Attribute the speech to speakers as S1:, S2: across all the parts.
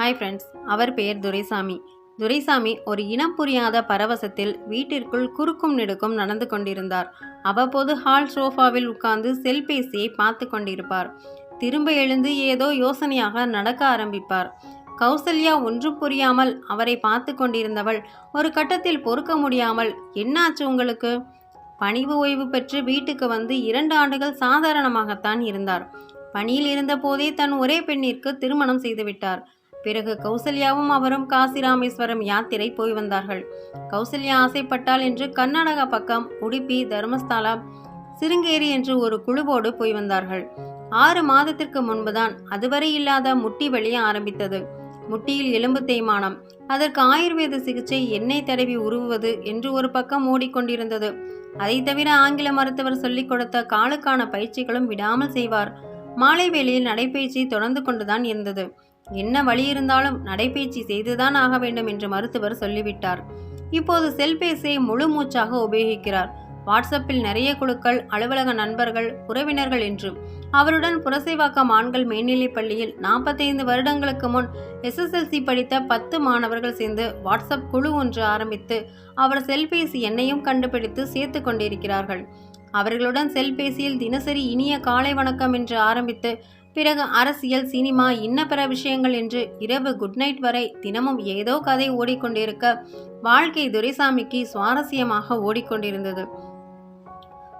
S1: Hi friends அவர் பெயர் துரைசாமி. துரைசாமி ஒரு இனம் புரியாத பரவசத்தில் வீட்டிற்குள் குறுக்கும் நெடுக்கும் நடந்து கொண்டிருந்தார். அவ்வப்போது ஹால் சோஃபாவில் உட்கார்ந்து செல்பேசியை பார்த்து கொண்டிருப்பார். திரும்ப எழுந்து ஏதோ யோசனையாக நடக்க ஆரம்பிப்பார். கௌசல்யா ஒன்றும் புரியாமல் அவரை பார்த்து கொண்டிருந்தவள் ஒரு கட்டத்தில் பொறுக்க முடியாமல் என்னாச்சு உங்களுக்கு? பணிவு ஓய்வு பெற்று வீட்டுக்கு வந்து இரண்டு ஆண்டுகள் சாதாரணமாகத்தான் இருந்தார். பணியில் இருந்தபோதே தன் ஒரே பெண்ணிற்கு திருமணம் செய்துவிட்டார் பிறகு கௌசல்யாவும் அவரும் காசி ராமேஸ்வரம் யாத்திரை போய் வந்தார்கள். கௌசல்யா ஆசைப்பட்டால் என்று கர்நாடகா பக்கம் உடுப்பி தர்மஸ்தாலா சிருங்கேரி என்று ஒரு குழுவோடு போய் வந்தார்கள். ஆறு மாதத்திற்கு முன்புதான் அதுவரை இல்லாத முட்டி வலி ஆரம்பித்தது. முட்டியில் எலும்பு தேய்மானம். அதற்கு ஆயுர்வேத சிகிச்சை எண்ணெய் தடவி உருவுவது என்று ஒரு பக்கம் ஓடிக்கொண்டிருந்தது. அதை தவிர ஆங்கில மருத்துவர் சொல்லிக் கொடுத்த காலுக்கான பயிற்சிகளும் விடாமல் செய்வார். மாலை வேளையில் நடைபயிற்சி தொடர்ந்து கொண்டுதான் இருந்தது. என்ன வழி இருந்தாலும் நடைபயிற்சி செய்துதான் ஆக வேண்டும் என்று மருத்துவர் சொல்லிவிட்டார். இப்போது செல்பேசியை முழு மூச்சாக உபயோகிக்கிறார். வாட்ஸ்அப்பில் நிறைய குழுக்கள் அலுவலக நண்பர்கள் உறவினர்கள் என்று அவருடன் புரசைவாக்கம் ஆண்கள் மேல்நிலைப் பள்ளியில் நாற்பத்தைந்து வருடங்களுக்கு முன் எஸ்எஸ்எல்சி படித்த பத்து மாணவர்கள் சேர்ந்து வாட்ஸ்அப் குழு ஒன்று ஆரம்பித்து அவர் செல்பேசி எண்ணையும் கண்டுபிடித்து சேர்த்து கொண்டிருக்கிறார்கள். அவர்களுடன் செல்பேசியில் தினசரி இனிய காலை வணக்கம் என்று ஆரம்பித்து பிறகு அரசியல் சினிமா இன்ன பிற விஷயங்கள் என்று இரவு குட் நைட் வரை தினமும் ஏதோ கதை ஓடிக்கொண்டிருக்க வாழ்க்கை துரைசாமிக்கு சுவாரஸ்யமாக ஓடிக்கொண்டிருந்தது.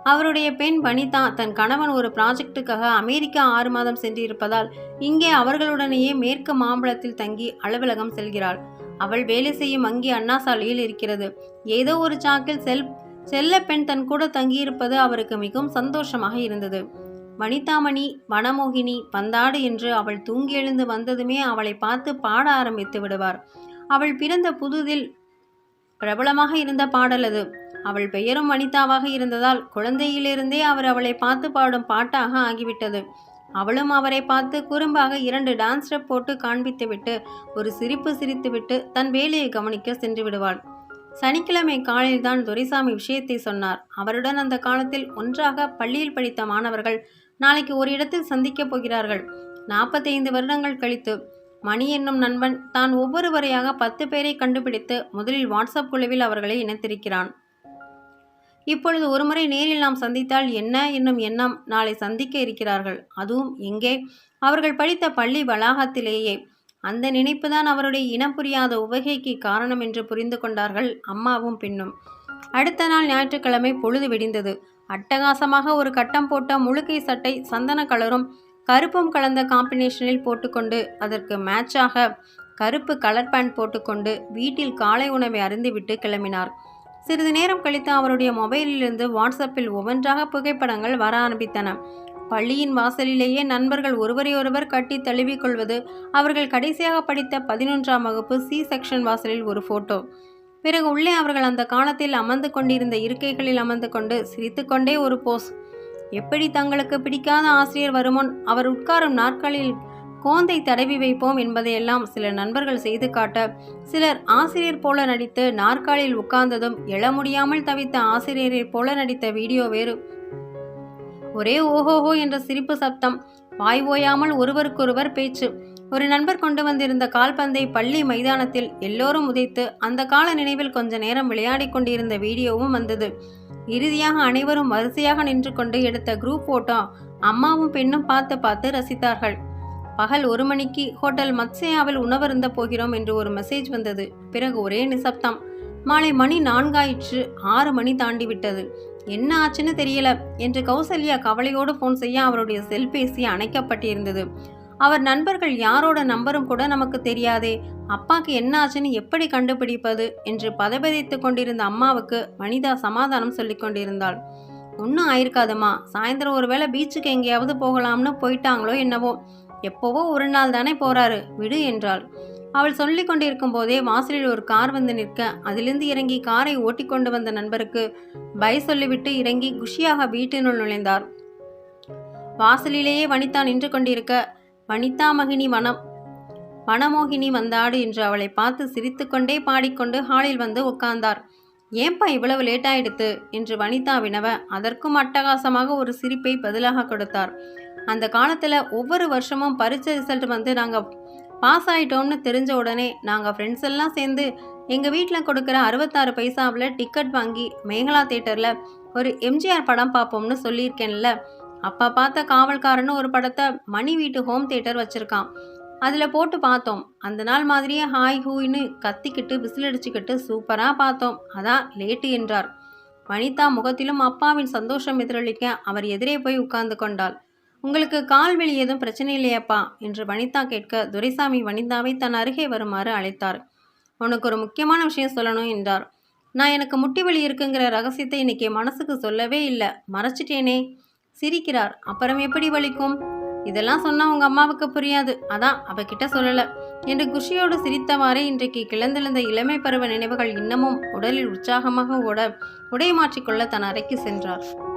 S1: அவருடைய பெண் வனிதா தன் கணவன் ஒரு ப்ராஜெக்டுக்காக அமெரிக்கா ஆறு மாதம் சென்றிருப்பதால் இங்கே அவர்களுடனேயே மேற்கு மாம்பழத்தில் தங்கி அலுவலகம் செல்கிறாள். அவள் வேலை செய்யும் வங்கி அண்ணா சாலையில் இருக்கிறது. ஏதோ ஒரு சாக்கில் செல் செல்ல பெண் தன் கூட தங்கியிருப்பது அவருக்கு மிகவும் சந்தோஷமாக இருந்தது. வனிதாமணி வனமோகினி பந்தாடு என்று அவள் தூங்கி எழுந்து வந்ததுமே அவளை பார்த்து பாட ஆரம்பித்து விடுவார். அவள் பிறந்த புதுதில் பிரபலமாக இருந்த பாடல் அது. அவள் பெயரும் வனிதாவாக இருந்ததால் குழந்தையிலிருந்தே அவர் அவளை பார்த்து பாடும் பாட்டாக ஆகிவிட்டது. அவளும் அவரை பார்த்து குறும்பாக இரண்டு டான்ஸ் ஸ்டெப் போட்டு காண்பித்துவிட்டு ஒரு சிரிப்பு சிரித்துவிட்டு தன் வேலையை கவனிக்க சென்று விடுவாள். சனிக்கிழமை காலையில்தான் துரைசாமி விஷயத்தை சொன்னார். அவருடன் அந்த காலத்தில் ஒன்றாக பள்ளியில் படித்த மாணவர்கள் நாளைக்கு ஒரு இடத்தில் சந்திக்கப் போகிறார்கள். நாற்பத்தைந்து வருடங்கள் கழித்து மணி என்னும் நண்பன் தான் ஒவ்வொருவரையாக பத்து பேரை கண்டுபிடித்து முதலில் வாட்ஸ்அப் குழுவில் அவர்களை இணைத்திருக்கிறான். இப்பொழுது ஒருமுறை நேரில் நாம் சந்தித்தால் என்ன என்னும் எண்ணம் நாளை சந்திக்க இருக்கிறார்கள். அதுவும் எங்கே அவர்கள் படித்த பள்ளி வளாகத்திலேயே. அந்த நினைப்புதான் அவருடைய இனம் புரியாத உவகைக்கு காரணம் என்று புரிந்து கொண்டார்கள் அம்மாவும் பெண்ணும். அடுத்த நாள் ஞாயிற்றுக்கிழமை பொழுது விடிந்தது. அட்டகாசமாக ஒரு கட்டம் போட்ட முழுக்கை சட்டை சந்தன கலரும் கருப்பும் கலந்த காம்பினேஷனில் போட்டுக்கொண்டு அதற்கு மேட்சாக கருப்பு கலர் பேண்ட் போட்டுக்கொண்டு வீட்டில் காலை உணவை அருந்துவிட்டு கிளம்பினார். சிறிது நேரம் கழித்து அவருடைய மொபைலிலிருந்து வாட்ஸ்அப்பில் ஒவ்வொன்றாக புகைப்படங்கள் வர ஆரம்பித்தன. பள்ளியின் வாசலிலேயே நண்பர்கள் ஒருவரையொருவர் கட்டி தழுவிக்கொள்வது அவர்கள் கடைசியாக படித்த பதினொன்றாம் வகுப்பு சி செக்ஷன் வாசலில் ஒரு போட்டோ பிறகு உள்ளே அவர்கள் அந்த காலத்தில் அமர்ந்து கொண்டிருந்த இருக்கைகளில் அமர்ந்து கொண்டு சிரித்துக்கொண்டே ஒரு போஸ். எப்படி தங்களுக்கு பிடிக்காத ஆசிரியர் வருமுன்? அவர் உட்காரும் நாட்களில் கோந்தை தடவி வைப்போம் என்பதையெல்லாம் சில நண்பர்கள் செய்து காட்ட சிலர் ஆசிரியர் போல நடித்து நாற்காலில் உட்கார்ந்ததும் எழ முடியாமல் தவித்த ஆசிரியரை போல நடித்த வீடியோ வேறு. ஒரே ஓஹோஹோ என்ற சிரிப்பு சப்தம் வாய் ஓயாமல் ஒருவருக்கொருவர் பேச்சு. ஒரு நண்பர் கொண்டு வந்திருந்த கால்பந்தை பள்ளி மைதானத்தில் எல்லோரும் உதைத்து அந்த கால நினைவில் கொஞ்ச நேரம் விளையாடிக் கொண்டிருந்த வீடியோவும் வந்தது. இறுதியாக அனைவரும் வரிசையாக நின்று கொண்டு எடுத்த குரூப் போட்டோ அம்மாவும் பெண்ணும் பார்த்து பார்த்து ரசித்தார்கள். பகல் ஒரு மணிக்கு ஹோட்டல் மத்சயாவில் உணவருந்த போகிறோம் என்று ஒரு மெசேஜ் வந்தது. பிறகு ஒரே நிசப்தம். மாலை மணி நான்காயிற்று ஆறு மணி தாண்டி விட்டது. என்ன ஆச்சுன்னு தெரியல என்று கௌசல்யா கவலையோடு ஃபோன் செய்ய அவருடைய செல்பேசி அணைக்கப்பட்டிருந்தது. அவர் நண்பர்கள் யாரோட நம்பரும் கூட நமக்கு தெரியாதே. அப்பாக்கு என்ன ஆச்சுன்னு எப்படி கண்டுபிடிப்பது என்று பதபதித்து கொண்டிருந்த அம்மாவுக்கு வனிதா சமாதானம் சொல்லி கொண்டிருந்தாள். ஒன்றும் ஆயிருக்காதுமா சாயந்தரம் ஒருவேளை பீச்சுக்கு எங்கேயாவது போகலாம்னு போயிட்டாங்களோ என்னவோ. எப்போவோ ஒரு நாள் தானே போறாரு. விடு என்றாள். அவள் சொல்லி கொண்டிருக்கும் போதே வாசலில் ஒரு கார் வந்து நிற்க அதிலிருந்து இறங்கி காரை ஓட்டிக்கொண்டு வந்த நண்பருக்கு பை சொல்லிவிட்டு இறங்கி குஷியாக வீட்டினுள் நுழைந்தார். வாசலிலேயே வனிதா நின்று கொண்டிருக்க வனிதா மகினி வனம் வனமோகினி வந்தாடு என்று அவளை பார்த்து சிரித்துக்கொண்டே பாடிக்கொண்டு ஹாலில் வந்து உட்கார்ந்தார் ஏன்பா இவ்வளவு லேட்டாயிடுத்து என்று வனிதா வினவ அதற்கும் அட்டகாசமாக ஒரு சிரிப்பை பதிலாக கொடுத்தார். அந்த காலத்தில் ஒவ்வொரு வருஷமும் பரீட்சை ரிசல்ட் வந்து நாங்கள் பாஸ் ஆயிட்டோம்னு தெரிஞ்ச உடனே நாங்கள் ஃப்ரெண்ட்ஸ் எல்லாம் சேர்ந்து எங்கள் வீட்டில் கொடுக்குற அறுபத்தாறு பைசாவில் டிக்கெட் வாங்கி மேகலா தேட்டரில் ஒரு எம்ஜிஆர் படம் பார்ப்போம்னு சொல்லியிருக்கேன்ல அப்பா பார்த்த காவல்காரன்னு ஒரு படத்தை மணி வீட்டு ஹோம் தேட்டர் வச்சுருக்கான். அதில் போட்டு பார்த்தோம். அந்த நாள் மாதிரியே ஹாய் ஹூயின்னு கத்திக்கிட்டு விசிலடிச்சுக்கிட்டு சூப்பராக பார்த்தோம். அதான் லேட்டு என்றார். வனிதா முகத்திலும் அப்பாவின் சந்தோஷம் எதிரொலிக்க அவர் எதிரே போய் உட்கார்ந்து கொண்டாள். உங்களுக்கு கால் வலி ஏதும் பிரச்சனை இல்லையாப்பா? என்று வனிதா கேட்க துரைசாமி வனிதாவை தன் அருகே வருமாறு அழைத்தார். உனக்கு ஒரு முக்கியமான விஷயம் சொல்லணும் என்றார். நான் எனக்கு முட்டி வலி இருக்குங்கிற ரகசியத்தை இன்னைக்கு மனசுக்கு சொல்லவே இல்லை. மறைச்சிட்டேனே. சிரிக்கிறார். அப்புறம் எப்படி வலிக்கும்? இதெல்லாம் சொன்னா உங்க அம்மாவுக்கு புரியாது. அதான் அவகிட்ட சொல்லல. என்று குஷியோடு சிரித்தவாறே இன்றைக்கு கிளந்தெழுந்த இளமை பருவ நினைவுகள் இன்னமும் உடலில் உற்சாகமாக ஓட உடை மாற்றிக்கொள்ள தன் அறைக்கு சென்றார்.